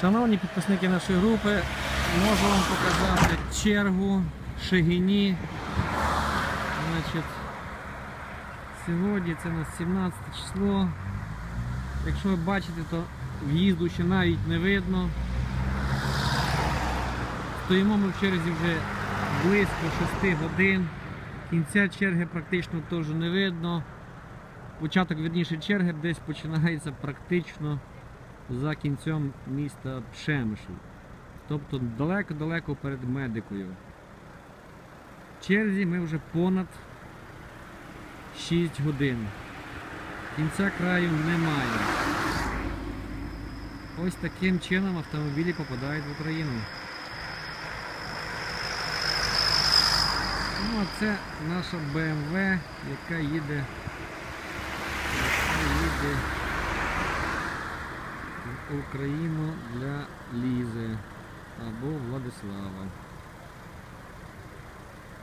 Шановні підписники нашої групи, можу вам показати чергу Шегині. Значить, сьогодні це у нас 17 число. Якщо ви бачите, то в'їзду ще навіть не видно. Стоїмо ми в черзі вже близько 6 годин. Кінця черги практично теж не видно. Початок верніше черги десь починається практично за кінцем міста Пшемишу. Тобто далеко-далеко перед медикою. В черзі ми вже понад 6 годин. Кінця краю немає. Ось таким чином автомобілі попадають в Україну. Ну, а це наша BMW, яка їде в Україну для Лізи або Владислава.